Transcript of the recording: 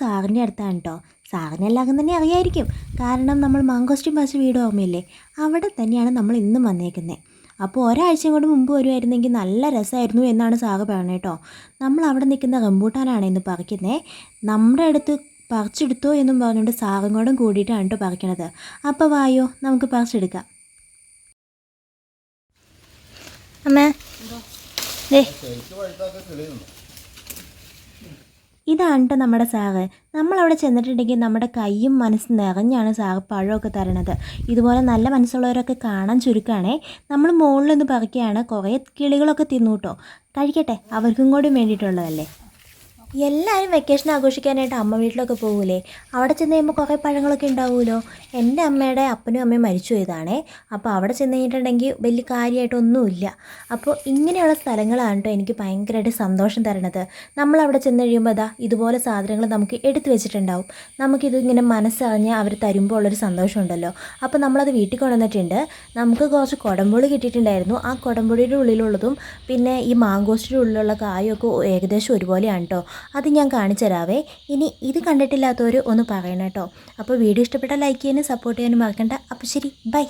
സാറിന്റെ അടുത്താണ് കേട്ടോ സാറിന് എല്ലാവർക്കും തന്നെ അറിയായിരിക്കും. കാരണം നമ്മൾ മാങ്കോസ്റ്റിൻ പാസ് വീട് ഓർമ്മയില്ലേ? അവിടെ തന്നെയാണ് നമ്മൾ ഇന്നും വന്നേക്കുന്നത് അപ്പോൾ ഒരാഴ്ചയും കൂടെ മുമ്പ് വരുമായിരുന്നെങ്കിൽ നല്ല രസമായിരുന്നു എന്നാണ് സാറ് പറയുന്നത് കേട്ടോ നമ്മൾ അവിടെ നിൽക്കുന്ന റംബൂട്ടാനാണ് ഇന്ന് പറിക്കുന്നത് നമ്മുടെ അടുത്ത് പറിച്ചെടുത്തോ എന്നും പറഞ്ഞുകൊണ്ട് സാറും കൂടെ കൂടിയിട്ടാണ് കേട്ടോ പറിക്കണത്. അപ്പോൾ വായോ നമുക്ക് പറിച്ചെടുക്കാം. അമ്മേ. ഇതാണ് കേട്ടോ നമ്മുടെ സാറ്. നമ്മളവിടെ ചെന്നിട്ടുണ്ടെങ്കിൽ നമ്മുടെ കൈയും മനസ്സും നിറഞ്ഞാണ് സാറ് പഴമൊക്കെ തരണത്. ഇതുപോലെ നല്ല മനസ്സുള്ളവരൊക്കെ കാണാൻ ചുരുക്കമാണേ നമ്മൾ മുകളിലൊന്ന് പറിക്കുകയാണ്. കുറേ കിളികളൊക്കെ തിന്നു കേട്ടോ കഴിക്കട്ടെ. അവർക്കും കൂടി വേണ്ടിയിട്ടുള്ളതല്ലേ? എല്ലാവരും വെക്കേഷൻ ആഘോഷിക്കാനായിട്ട് അമ്മ വീട്ടിലൊക്കെ പോകൂലേ? അവിടെ ചെന്ന് കഴിയുമ്പോൾ കുറേ പഴങ്ങളൊക്കെ ഉണ്ടാവുമല്ലോ എന്റെ അമ്മയുടെ അപ്പനും അമ്മയും മരിച്ചു പോയതാണേ. അപ്പോൾ അവിടെ ചെന്ന് കഴിഞ്ഞിട്ടുണ്ടെങ്കിൽ വലിയ കാര്യമായിട്ടൊന്നുമില്ല അപ്പോൾ ഇങ്ങനെയുള്ള സ്ഥലങ്ങളാണ് കേട്ടോ എനിക്ക് ഭയങ്കരമായിട്ട് സന്തോഷം തരണത്. നമ്മളവിടെ ചെന്ന് കഴിയുമ്പോൾ അതാ ഇതുപോലെ സാധനങ്ങൾ നമുക്ക് എടുത്തു വെച്ചിട്ടുണ്ടാവും. നമുക്കിത് ഇങ്ങനെ മനസ്സറിഞ്ഞ് അവർ തരുമ്പോൾ ഉള്ളൊരു സന്തോഷമുണ്ടല്ലോ അപ്പോൾ നമ്മളത് വീട്ടിൽ കൊണ്ടുവന്നിട്ടുണ്ട്. നമുക്ക് കുറച്ച് കുടമ്പുളി കിട്ടിയിട്ടുണ്ടായിരുന്നു. ആ കുടമ്പുളിയുടെ ഉള്ളിലുള്ളതും പിന്നെ ഈ മാങ്കോസ്റ്റിന്റെ ഉള്ളിലുള്ള കായൊക്കെ ഏകദേശം ഒരുപോലെയാണ് കേട്ടോ. അത് ഞാൻ കാണിച്ചു തരാവേ. ഇനി ഇത് കണ്ടിട്ടില്ലാത്തവർ ഒന്ന് പറയണം കേട്ടോ അപ്പോൾ വീഡിയോ ഇഷ്ടപ്പെട്ടാൽ ലൈക്ക് ചെയ്യാനും സപ്പോർട്ട് ചെയ്യാനും മറക്കണ്ട. അപ്പോൾ ശരി ബൈ